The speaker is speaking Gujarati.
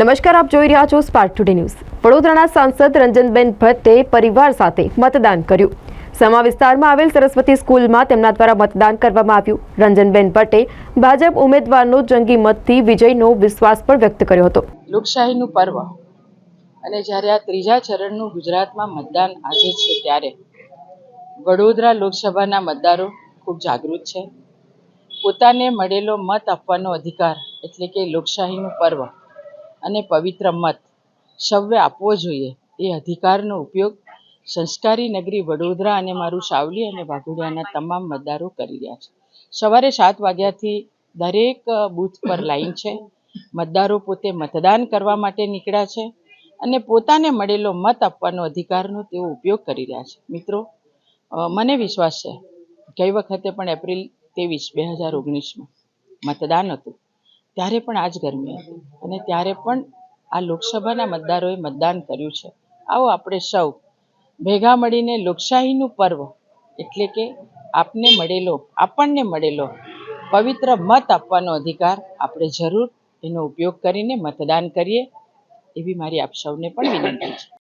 નમસ્કાર, આપ જોઈ રહ્યા છો સ્પાર્ક ટુડે ન્યૂઝ વડોદરાના સાંસદ રંજનબેન ભટ્ટે પરિવાર સાથે મતદાન કર્યું. સમા વિસ્તારમાં આવેલ સરસ્વતી સ્કૂલમાં તેમના દ્વારા મતદાન કરવામાં આવ્યું. રંજનબેન ભટ્ટે ભાજપ ઉમેદવારનો જંગી મતથી વિજયનો વિશ્વાસ પણ વ્યક્ત કર્યો હતો. લોકશાહીનું પર્વ અને જ્યારે આ ત્રીજા ચરણનું ગુજરાતમાં મતદાન આજે છે ત્યારે વડોદરા લોકસભાના મતદારો ખૂબ જાગૃત છે. પોતાને મળેલો મત આપવાનો અધિકાર એટલે કે લોકશાહીનું પર્વ અને પવિત્ર મત સૌએ આપવો જોઈએ. એ અધિકારનો ઉપયોગ સંસ્કારી નગરી વડોદરા અને મારું સાવલી અને વાઘોડિયાના તમામ મતદારો કરી રહ્યા છે. સવારે સાત વાગ્યાથી દરેક બૂથ પર લાઈન છે. મતદારો પોતે મતદાન કરવા માટે નીકળ્યા છે અને પોતાને મળેલો મત આપવાનો અધિકારનો તેઓ ઉપયોગ કરી રહ્યા છે. મિત્રો મને વિશ્વાસ છે ગઈ વખતે પણ એપ્રિલ ત્રેવીસ બે હજાર ઓગણીસમાં મતદાન હતું. ત્યારે પણ આ જ ગરમી હતી. અને ત્યારે પણ આ લોકસભાના મતદારોએ મતદાન કર્યું છે. આવો આપણે સૌ ભેગા મળીને લોકશાહીનું પર્વ, એટલે કે આપને મળેલો, આપણને મળેલો પવિત્ર મત આપવાનો અધિકાર આપણે જરૂર એનો ઉપયોગ કરીને મતદાન કરીએ, એવી મારી આપ સૌને પણ વિનંતી છે.